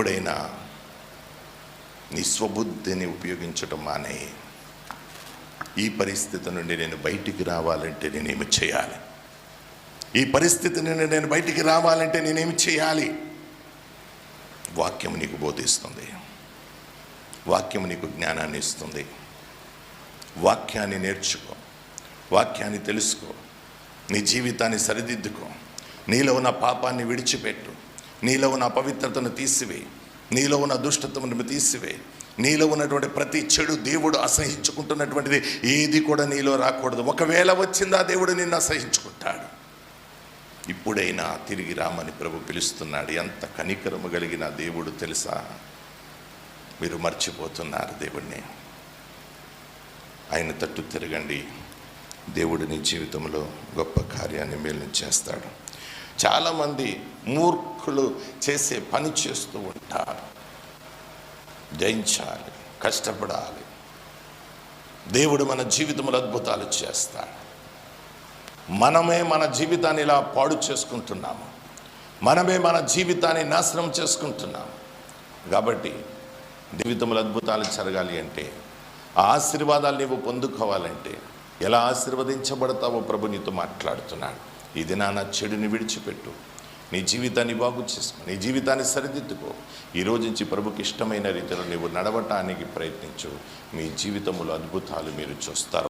ఎప్పుడైనా నీ స్వబుద్ధిని ఉపయోగించటం మానే. ఈ పరిస్థితి నుండి నేను బయటికి రావాలంటే నేనేమి చేయాలి? ఈ పరిస్థితి నుండి నేను బయటికి రావాలంటే నేనేమి చేయాలి? వాక్యం నీకు బోధిస్తుంది. వాక్యం నీకు జ్ఞానాన్ని ఇస్తుంది. వాక్యాన్ని నేర్చుకో. వాక్యాన్ని తెలుసుకో. నీ జీవితాన్ని సరిదిద్దుకో. నీలో ఉన్న పాపాన్ని విడిచిపెట్టు. నీలో ఉన్న అపవిత్రతను తీసివేయి నీలో ఉన్న దుష్టతను తీసివేయి నీలో ఉన్నటువంటి ప్రతి చెడు దేవుడు అసహించుకుంటున్నటువంటిది ఏది కూడా నీలో రాకూడదు. ఒకవేళ వచ్చిందా దేవుడు నిన్ను అసహించుకుంటాడు. ఇప్పుడైనా తిరిగి రామని ప్రభు పిలుస్తున్నాడు. ఎంత కనికరము కలిగిన దేవుడు తెలుసా? మీరు మర్చిపోతున్నారు దేవుణ్ణి. ఆయన తట్టు తిరగండి. దేవుడు నీ జీవితంలో గొప్ప కార్యాన్ని మేలు చేస్తాడు. చాలామంది మూర్ఖులు చేసే పని చేస్తూ ఉంటారు. జయించాలి కష్టపడాలి. దేవుడు మన జీవితంలో అద్భుతాలు చేస్తాడు. మనమే మన జీవితాన్ని ఇలా పాడు చేసుకుంటున్నాము. మనమే మన జీవితాన్ని నాశనం చేసుకుంటున్నాము. కాబట్టి జీవితంలో అద్భుతాలు జరగాలి అంటే ఆ ఆశీర్వాదాలు నీవు పొందుకోవాలంటే ఎలా ఆశీర్వదించబడతావో ప్రభు నీతో మాట్లాడుతున్నాడు. ఈ దినాన చెడుని విడిచిపెట్టు. నీ జీవితాన్ని బాగు చేసుకో నీ జీవితాన్ని సరిదిద్దుకో. ఈ నుంచి ప్రభుకి ఇష్టమైన రీతిలో నీవు నడవటానికి ప్రయత్నించు. మీ జీవితంలో అద్భుతాలు మీరు చూస్తారు.